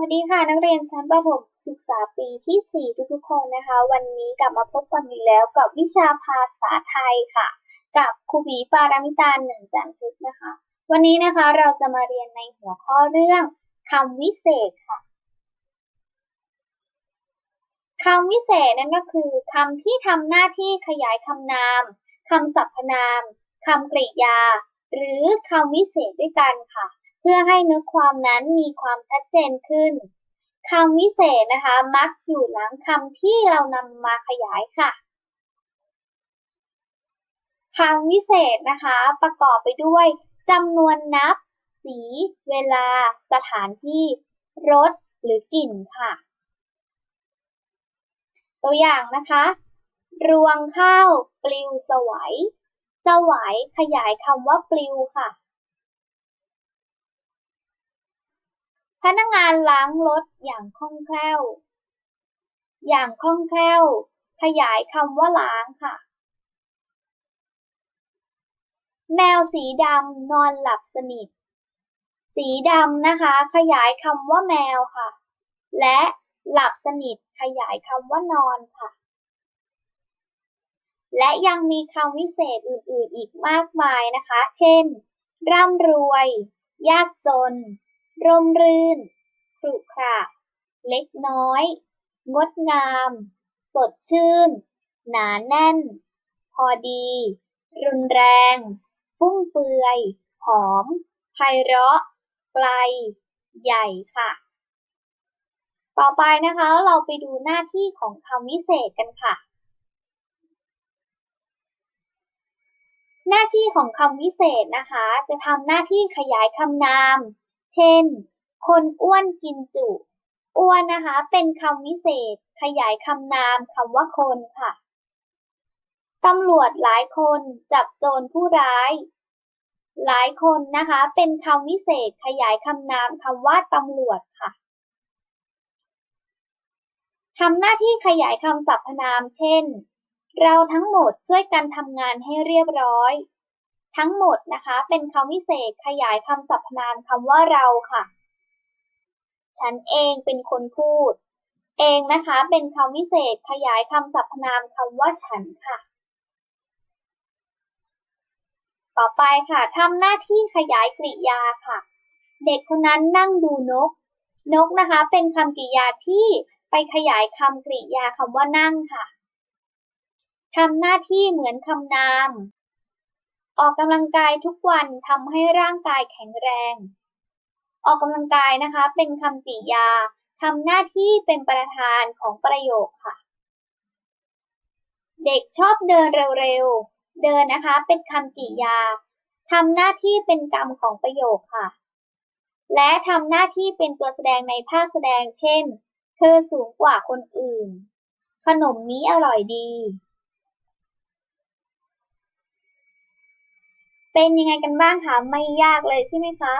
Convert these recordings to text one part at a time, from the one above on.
วัสดีค่ะ นักเรียนชั้นประถมศึกษาปีที่ 4 ทุกๆคนนะคะ วันนี้กลับมาพบกันอีกแล้วกับวิชาภาษาไทยค่ะ กับครูบีปารามิตาหนึ่งจันทึกนะคะ วันนี้นะคะเราจะมาเรียนในหัวข้อเรื่องคำวิเศษค่ะคำวิเศษนั่นก็คือคำที่ทำหน้าที่ขยายคำนามคำสรรพนามคำกริยา หรือคำวิเศษด้วยกันค่ะ พื่อให้เนื้อความนั้นมีความชัดเจนขึ้นคำวิเศษนะคะ มักอยู่หลังคำที่เรานำมาขยายค่ะคำวิเศษนะคะ ประกอบไปด้วยจำนวนนับ สี เวลา สถานที่ รส หรือกลิ่นค่ะ ตัวอย่างนะคะ รวงข้าว ปลิวสวัยสวัยขยายคำว่าปลิวค่ะ พนักงานล้างรถอย่างคล่องแคล่ว อย่างคล่องแคล่ว ขยายคำว่าล้างค่ะ แมวสีดำนอนหลับสนิท สีดำนะคะ ขยายคำว่าแมวค่ะ และหลับสนิทขยายคำว่านอนค่ะ และยังมีคำวิเศษอื่นๆอีกมากมายนะคะ เช่น ร่ำรวย ยากจน ร่มรื่น ขรุขระ เล็กน้อย งดงาม สดชื่น หนาแน่น พอดี รุนแรง ฟุ่มเฟือย หอม ไพเราะ ไกล ใหญ่ค่ะ ต่อไปนะคะเราไปดูหน้าที่ของคำวิเศษกันค่ะ หน้าที่ของคำวิเศษนะคะ จะทำหน้าที่ขยายคำนาม เช่น คนอ้วนกินจุ อ้วนนะคะ เป็นคำวิเศษ ขยายคำนามคำว่าคนค่ะ ตำรวจหลายคนจับโจรผู้ร้าย หลายคนนะคะ เป็นคำวิเศษ ขยายคำนามคำว่าตำรวจค่ะทำหน้าที่ขยายคำสรรพนาม เช่น เราทั้งหมดช่วยกันทำงานให้เรียบร้อย ทั้งหมดนะคะ เป็นคำวิเศษขยายคำสรรพนามคำว่าเราค่ะ ฉันเองเป็นคนพูด เองนะคะ เป็นคำวิเศษขยายคำสรรพนามคำว่าฉันค่ะ ต่อไปค่ะทำหน้าที่ขยายกริยาค่ะ เด็กคนนั้นนั่งดูนก นกนะคะ เป็นคำกริยาที่ไปขยายคำกริยาคำว่านั่งค่ะทำหน้าที่เหมือนคำนาม ออกกำลังกายทุกวันทำให้ร่างกายแข็งแรง ออกกำลังกายนะคะ เป็นคำกริยาทำหน้าที่เป็นประธานของประโยคค่ะ เด็กชอบเดินเร็วๆ เดินนะคะ เป็นคำกริยาทำหน้าที่เป็นกรรมของประโยคค่ะ และทำหน้าที่เป็นตัวแสดงในภาคแสดง เช่น เธอสูงกว่าคนอื่น ขนมนี้อร่อยดี เป็นยังไงกันบ้างคะไม่ยากเลยใช่ไหมคะ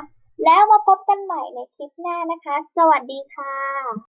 แล้วมาพบกันใหม่ในคลิปหน้านะคะ สวัสดีค่ะ